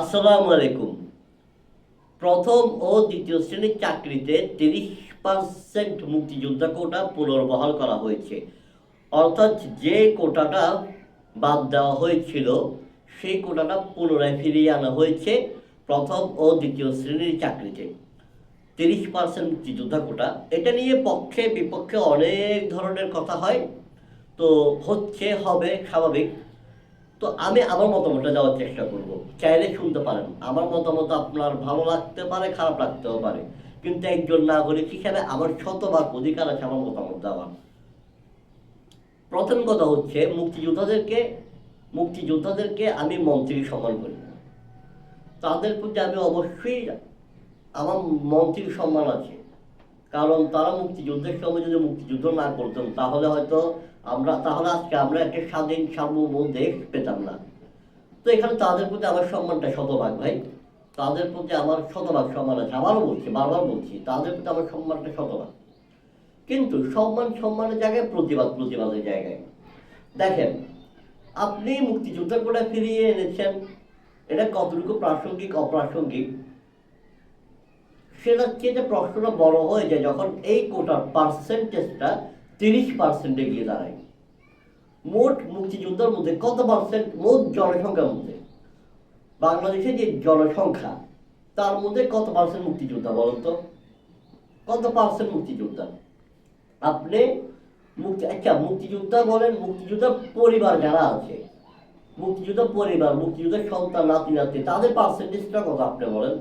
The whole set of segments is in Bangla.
আসসালামু আলাইকুম। প্রথম ও দ্বিতীয় শ্রেণির চাকরিতে তিরিশ পার্সেন্ট মুক্তিযোদ্ধা কোটা পুনর্বহাল করা হয়েছে। অর্থাৎ যে কোটাটা বাদ দেওয়া হয়েছিল, সেই কোটাটা পুনরায় ফিরিয়ে আনা হয়েছে প্রথম ও দ্বিতীয় শ্রেণির চাকরিতে। তিরিশ পার্সেন্ট মুক্তিযোদ্ধা কোটা। এটা নিয়ে পক্ষে বিপক্ষে অনেক ধরনের কথা হয়। তো হচ্ছে, হবে, স্বাভাবিক। তো আমি আমার মতামতটা দেওয়ার চেষ্টা করব। চাইলে শুনতে পারেন। আমার মতামত আপনার ভালো লাগতে পারে, খারাপ লাগতেও পারে। কিন্তু একজন নাগরিক হিসাবে আমার শতভাগ অধিকার আছে আমার মতামত দেওয়ার। প্রথম কথা হচ্ছে, মুক্তিযোদ্ধাদেরকে মুক্তিযোদ্ধাদেরকে আমি মন্ত্রী সম্মান করি। তাদের প্রতি আমি অবশ্যই আমার মন্ত্রীর সম্মান আছে। কারণ তারা মুক্তিযুদ্ধের সময় যদি মুক্তিযুদ্ধ না করতেন, তাহলে হয়তো আমরা তাহলে আজকে আমরা একটা স্বাধীন সার্বভৌম দেশ পেতাম না। তো এখানে তাদের প্রতি আমার সম্মানটা শতভাগ ভাই। তাদের প্রতি আমার শতভাগ সম্মান আছে, আবারও বলছি, বারবার বলছি, তাদের প্রতি আমার সম্মানটা শতভাগ। কিন্তু সম্মান সম্মানের জায়গায় প্রতিবাদ প্রতিবাদের জায়গায়। দেখেন, আপনি মুক্তিযুদ্ধের কোটা ফিরিয়ে এনেছেন, এটা কতটুকু প্রাসঙ্গিক, অপ্রাসঙ্গিক? সেটা চেয়ে প্রশ্নটা বড় হয়ে যায় যখন এই কোটার পার্সেন্টেজটা তিরিশ পার্সেন্ট গিয়ে দাঁড়ায়। মোট মুক্তিযোদ্ধার মধ্যে কত পার্সেন্ট মোট জনসংখ্যার মধ্যে। বাংলাদেশে যে জনসংখ্যা, তার মধ্যে কত পার্সেন্ট মুক্তিযোদ্ধা বলুন তো? কত পার্সেন্ট মুক্তিযোদ্ধা? আপনি মুক্তি আচ্ছা মুক্তিযোদ্ধা বলেন, মুক্তিযোদ্ধার পরিবার যারা আছে, মুক্তিযোদ্ধা পরিবার, মুক্তিযোদ্ধার সন্তান নাতি নাতি তাদের পার্সেন্টেজটা কত আপনি বলেন?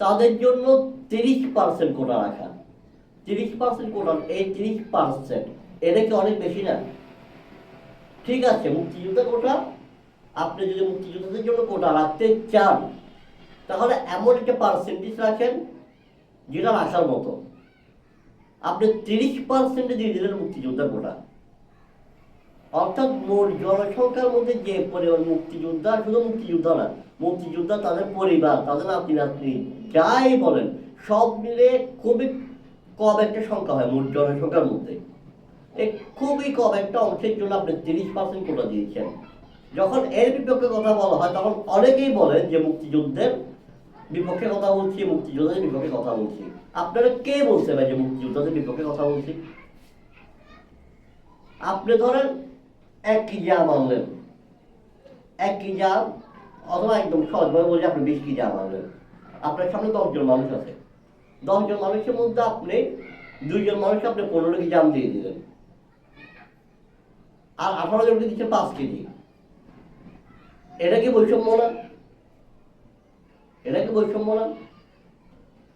তাদের জন্য তিরিশ পার্সেন্ট কোটা রাখা। তিরিশ পার্সেন্ট কোটা এই তিরিশ পার্সেন্ট এটা কি অনেক বেশি না। ঠিক আছে, মুক্তিযোদ্ধা কোটা আপনি যদি মুক্তিযোদ্ধাদের জন্য কোটা রাখতে চান, তাহলে এমন একটা পার্সেন্টেজ রাখেন, যেটা রাখার মতো। আপনি তিরিশ পার্সেন্টে দিয়ে দিলেন মুক্তিযোদ্ধা কোটা অর্থাৎ মোট জনসংখ্যার মধ্যে যে পরিমাণ মুক্তিযোদ্ধা, শুধু মুক্তিযোদ্ধা না, মুক্তিযোদ্ধা তাদের পরিবার, তাদের নাতি নাতনি যাই বলেন, সব মিলে খুবই কম একটা সংখ্যা হয়? মোট জনসংখ্যার মধ্যে। এই খুবই কম একটা অংশের জন্য আপনি তিরিশ পার্সেন্ট কোটা দিয়েছেন। যখন এর বিপক্ষে কথা বলা হয়, তখন অনেকেই বলেন যে মুক্তিযুদ্ধের বিপক্ষে কথা বলছি, মুক্তিযোদ্ধাদের বিপক্ষে কথা বলছি। আপনারা কে বলছে ভাই যে মুক্তিযোদ্ধাদের বিপক্ষে কথা বলছি? আপনি ধরেন এক কেজি আম আনলেন। এক কেজি আম অথবা একদম সহজভাবে বলছি আপনি বিশ কেজি আম আনলেন। আপনার সামনে দশজন মানুষ আছে। দশজন মানুষের মধ্যে আপনি দুইজন মানুষ আপনি পনেরো কেজি আম দিয়ে দিলেন। আর আঠারো জনকে দিচ্ছে পাঁচ কেজি। এটা কি বৈষম্য না? এটা কি বৈষম্য না?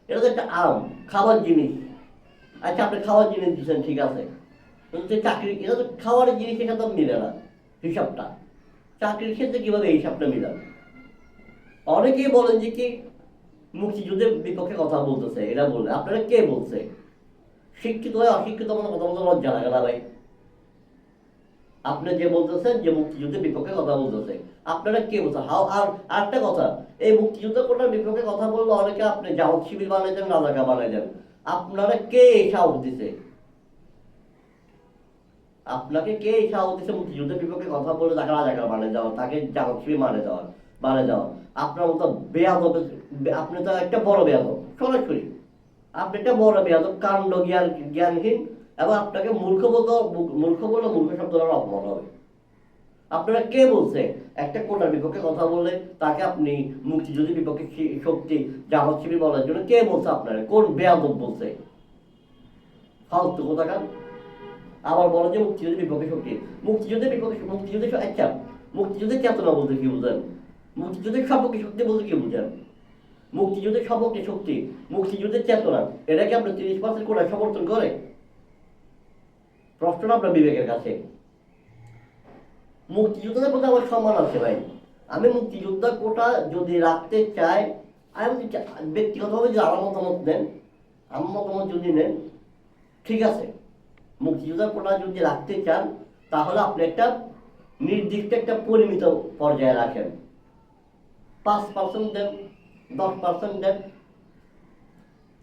এটা তো একটা আম, খাবার জিনিস। আচ্ছা আপনি খাওয়ার জিনিস দিচ্ছেন, ঠিক আছে। কিন্তু চাকরি এটা তো খাওয়ারের জিনিস এখানে তো মিলে না, হিসাবটা। চাকরির ক্ষেত্রে কীভাবে হিসাবটা মিলাবে? অনেকেই বলেন যে কি মুক্তিযুদ্ধের বিপক্ষে কথা বলতেছে, এরা বললে আপনারা কে বলছে? শিক্ষিত হয়ে অশিক্ষিত মানে কথা বলতে লজ্জা লাগে না ভাই। আপনি যে বলতেছেন যে মুক্তিযুদ্ধের বিপক্ষে কথা বলতেছে, আপনারা কে বলছেন? হাও, আর আরেকটা কথা, এই মুক্তিযুদ্ধ কোটার বিপক্ষে কথা বললে অনেকে আপনি জামাত শিবির বানাই দেন রাজাকা বানাই দেন। আপনারা কে এই সাহস দিছে? আপনাকে কে এই সাহস দিছে মুক্তিযুদ্ধের বিপক্ষে কথা বলে তাকে রাজাকার বানিয়ে দেওয়া, তাকে জামাত শিবির মানে দেওয়ার মানে দেওয়া? আপনার মতো বেয়াদব, আপনি তো একটা বড় বেয়াদব, সরাসরি। আপনি একটা বড় বেয়াদব, কাণ্ড জ্ঞান, জ্ঞানহীন, এবং আপনাকে মূর্খ বলতে মূর্খ বলে মূর্খ শব্দ দ্বারা অপমান হবে। আপনারা কে বলছে? একটা কোটার বিপক্ষে কথা বলে তাকে আপনি মুক্তিযুদ্ধের বিপক্ষে শক্তি জামাত শিবির বলার জন্য কে বলছে আপনারা? কোন বেয়াদব বলছে? ফালতু কোথাকার আবার বলো যে মুক্তিযুদ্ধের বিপক্ষে শক্তি। মুক্তিযুদ্ধের বিপক্ষে মুক্তিযুদ্ধের আচ্ছা মুক্তিযুদ্ধের চেতনা বলতে কি বুঝেন মুক্তিযুদ্ধের সপক্ষে শক্তি বলতে কি বুঝেন? মুক্তিযুদ্ধের সপক্ষে শক্তি? মুক্তিযুদ্ধের চেতনা এটা কি আপনার তিরিশ পার্সেন্ট কোটা সমর্থন করে। প্রশ্নটা আপনার বিবেকের কাছে? মুক্তিযোদ্ধাদের প্রতি আমার সম্মান আছে ভাই। আমি মুক্তিযোদ্ধা কোটা যদি রাখতে চাই, আমি ব্যক্তিগতভাবে যদি আমার মতামত দেন আমার মতামত যদি নেন, ঠিক আছে। মুক্তিযোদ্ধার কোটা যদি রাখতে চান, তাহলে আপনি একটা নির্দিষ্ট একটা পরিমিত পর্যায়ে রাখেন। পাঁচ পার্সেন্ট দেন, দশ পার্সেন্ট দেন।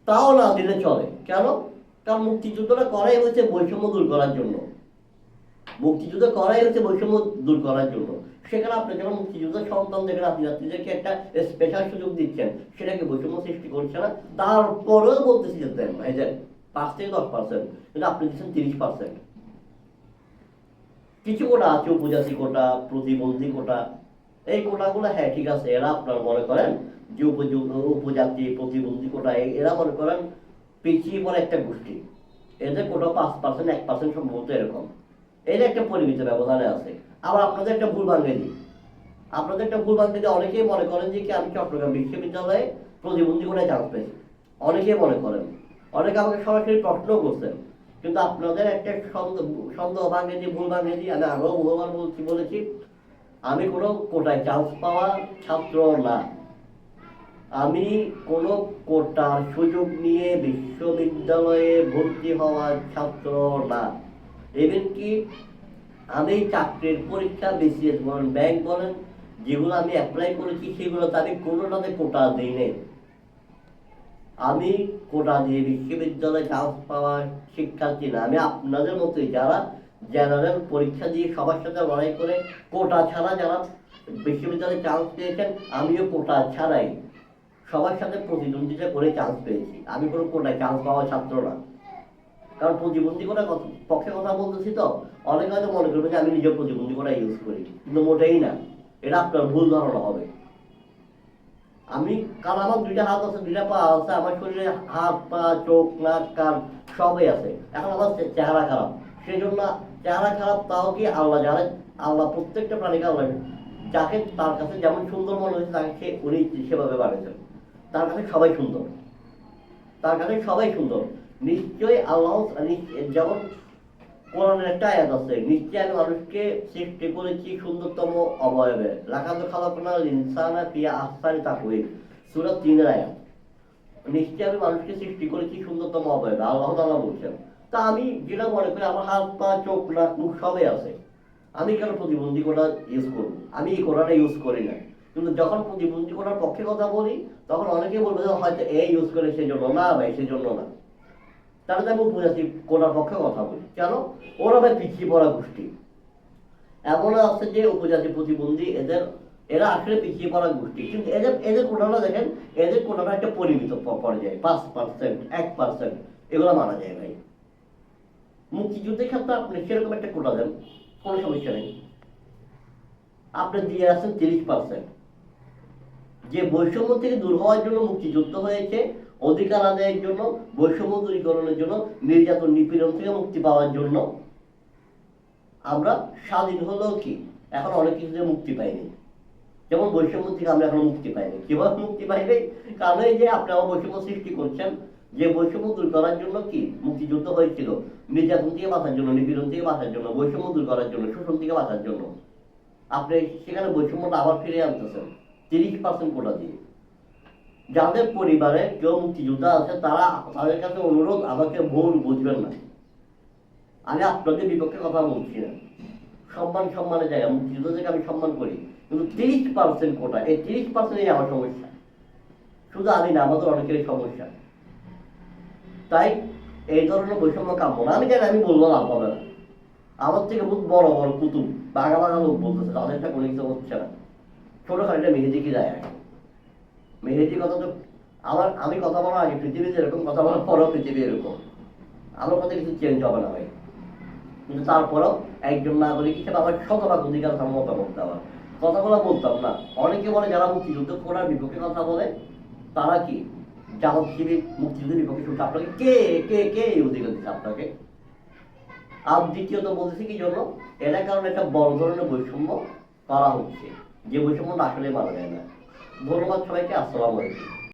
তাও না দিলে চলে। কেন? কারণ মুক্তিযুদ্ধটা করাই হয়েছে বৈষম্য দূর করার জন্য। মুক্তিযুদ্ধ করাই হচ্ছে বৈষম্য দূর করার জন্য। সেখানে আপনি যখন মুক্তিযোদ্ধার সন্তান দেখেন, আপনি যাত্রীদেরকে একটা স্পেশাল সুযোগ দিচ্ছেন, সেটাকে বৈষম্য সৃষ্টি করছে না। তারপরেও বলতেছি যে দেন ভাই দেন পাঁচ থেকে দশ পার্সেন্ট, কিন্তু আপনি দিচ্ছেন তিরিশ পার্সেন্ট। কিছু কোটা আছে, উপজাতি কোটা, প্রতিবন্ধী কোটা। এই কোটাগুলো হ্যাঁ ঠিক আছে, এরা আপনার মনে করেন যে উপজাতি, প্রতিবন্ধী কোটা এরা মনে করেন পিছিয়ে পড়ে একটা গোষ্ঠী। এদের কোটা পাঁচ পার্সেন্ট এক পার্সেন্ট সম্ভবত এরকম। এর একটা পরিমিত ব্যবধানে আছে। আবার আপনাদের একটা ভুল ভাঙে দিই আপনাদের একটা ভুল দিয়ে অনেকেই মনে করেন যে কি আমি চট্টগ্রাম বিশ্ববিদ্যালয়ে প্রতিবন্ধী কোটায় চান্স পেয়েছি। অনেকেই মনে করেন। অনেকে আমাকে সরাসরি প্রশ্ন করছেন। কিন্তু আপনাদের একটা সন্দেহ ভাঙে দিয়ে ভুল ভাঙে আমি আগেও বহুবার বলছি, বলেছি। আমি কোনো কোটায় চান্স পাওয়া ছাত্র না। আমি কোনো কোটার সুযোগ নিয়ে বিশ্ববিদ্যালয়ে ভর্তি হওয়ার ছাত্র না। ইভেন কি আমি চাকরির পরীক্ষা বিসিএস বলেন ব্যাংক বলেন, যেগুলো আমি অ্যাপ্লাই করেছি সেগুলোতে আমি কোনোটাতে কোটা দিই নেই আমি কোটা দিয়ে বিশ্ববিদ্যালয়ে চান্স পাওয়ার শিক্ষার্থী না। আমি আপনাদের মতোই যারা জেনারেল পরীক্ষা দিয়ে সবার সাথে লড়াই করে কোটা ছাড়া যারা বিশ্ববিদ্যালয়ে চান্স পেয়েছেন, আমিও কোটা ছাড়াই সবার সাথে প্রতিদ্বন্দ্বিতা করে চান্স পেয়েছি। আমি কোনো কোটায় চান্স পাওয়া ছাত্র না। কারণ প্রতিবন্ধী কোটা পক্ষে কথা বলতেছি তো, অনেকে হয়তো মনে করবে যে আমি নিজের প্রতিবন্ধী কোটা ইউজ করি, কিন্তু মোটেই না। এটা আপনার ভুল ধারণা হবে। আমি, কারণ আমার দুইটা হাত আছে, দুইটা পা আছে, আমার শরীরে হাত, পা, চোখ, নাক, কান সবই আছে। এখন আমার চেহারা খারাপ। সেই জন্য চেহারা খারাপ তাও কি আল্লাহ জানে, আল্লাহ প্রত্যেকটা প্রাণীকে আল্লাহ যাকে তার কাছে যেমন সুন্দর মনে হয়েছে, তাকে সে উনি সেভাবে বানিয়েছেন। তার কাছে সবাই সুন্দর। তার কাছে সবাই সুন্দর। নিশ্চয়ই আল্লাহ যেমন কোরআনের একটা আয়াত আছে নিশ্চয় আমি মানুষকে সৃষ্টি করেছি সুন্দরতম অবয়বে। লাকাদ খালাকনাল ইনসানা ফি আহসানি তাকওয়িম, সূরা 3 এর আয়াত। নিশ্চয় আমি মানুষকে সৃষ্টি করেছি সুন্দরতম অবয়বে। আল্লাহ তাআলা বলছেন তা আমি যেটা মনে করি, আমার হাত, পা, চোখ, নাক, মুখ সবই আছে। আমি কেন প্রতিবন্ধী কোটা ইউজ করব? আমি এই কোটাটা ইউজ করি না। কিন্তু যখন প্রতিবন্ধী কোটার পক্ষে কথা বলি, তখন অনেকে বলবে যে, হয়তো এ ইউজ করে সেই জন্য না ভাই সেই জন্য না। তাহলে আমি উপজাতি কোটার পক্ষে কথা বলি। কেন? ওরা ভাই পিছিয়ে পড়া গোষ্ঠী। এমন আছে যে, উপজাতি প্রতিবন্ধী এদের, এরা আসলে পিছিয়ে পড়া গোষ্ঠী। কিন্তু এদের এদের কোটাটা দেখেন, এদের কোটাটা একটা পরিমিত পর্যায়ে, পাঁচ পার্সেন্ট এক পার্সেন্ট এগুলো মানা যায় ভাই মুক্তিযুদ্ধের ক্ষেত্রে আপনি সেরকম একটা কোটা দেন, কোনো সমস্যা নেই। আপনি দিয়ে আছেন তিরিশ পার্সেন্ট যে বৈষম্য থেকে দূর হওয়ার জন্য মুক্তিযুদ্ধ হয়েছে, অধিকার আদায়ের জন্য, বৈষম্য দূরীকরণের জন্য, নির্যাতন নিপীড়ন থেকে মুক্তি পাওয়ার জন্য, আমরা স্বাধীন হলেও কি? এখন অনেক কিছু থেকে মুক্তি পাইনি। যেমন বৈষম্য থেকে আমরা এখন মুক্তি পাইনি। কীভাবে মুক্তি পাইনি কারণ এই যে আপনি আমার বৈষম্য সৃষ্টি করছেন যে বৈষম্য দূর করার জন্য কি? মুক্তিযুদ্ধ হয়েছিল। নির্যাতন থেকে বাঁচার জন্য, নিপীড়ন থেকে বাঁচার জন্য, বৈষম্য দূর করার জন্য, শোষণ থেকে বাঁচার জন্য। আপনি সেখানে বৈষম্যটা আবার ফিরে আনতেছেন। তিরিশ পার্সেন্ট কোটা দিয়ে। যাদের পরিবারে কেউ মুক্তিযোদ্ধা আছে, তারা তাদের কাছে অনুরোধ, আমাকে ভুল বুঝবেন না। আমি আপনাদের বিপক্ষে কথা বলছি না। সম্মান সম্মানের জায়গা, মুক্তিযোদ্ধাদেরকে আমি সম্মান করি। কিন্তু তিরিশ পার্সেন্ট কোটা, এই তিরিশ পার্সেন্টই আমার সমস্যা। শুধু আমি না, আমাদের অনেকেরই সমস্যা। তাই এই ধরনের বৈষম্য কাম্য না। আমি জানি আমি বলব লাভ হবে না আমার থেকে বহুত বড় বড় কুতুব, বাঘা বাঘা লোক বলতেছে তাদেরটা কোনো কিছু হচ্ছে না। ছোট খালিটা মেহেদি কি যায় মেহেদি কথা তো আমার, আমি কথা বলার আগে পৃথিবী যেরকম কথা বলার পরেও পৃথিবী এরকম। আমার কথা কিছু চেঞ্জ হবে না ভাই। কিন্তু তারপরেও একজন নাগরিক হিসেবে আমার শতভাগ অধিকার আমার মতামত দেওয়ার কথাগুলো বলতাম না। অনেকে বলে যারা মুক্তিযুদ্ধ করার বিপক্ষে কথা বলে, তারা কি? জামাত শিবির মুক্তিযুদ্ধের বিপক্ষে শুনছে আপনাকে। কে কে কে এই অধিকার দিচ্ছে আপনাকে? আর দ্বিতীয়ত বলতেছি কি জন্য? এটা কারণে একটা বড় ধরনের বৈষম্য করা হচ্ছে। যে বৈষম্যটা আসলে মারা যায় না। ধন্যবাদ সবাইকে, আসসালাম আলাইকুম।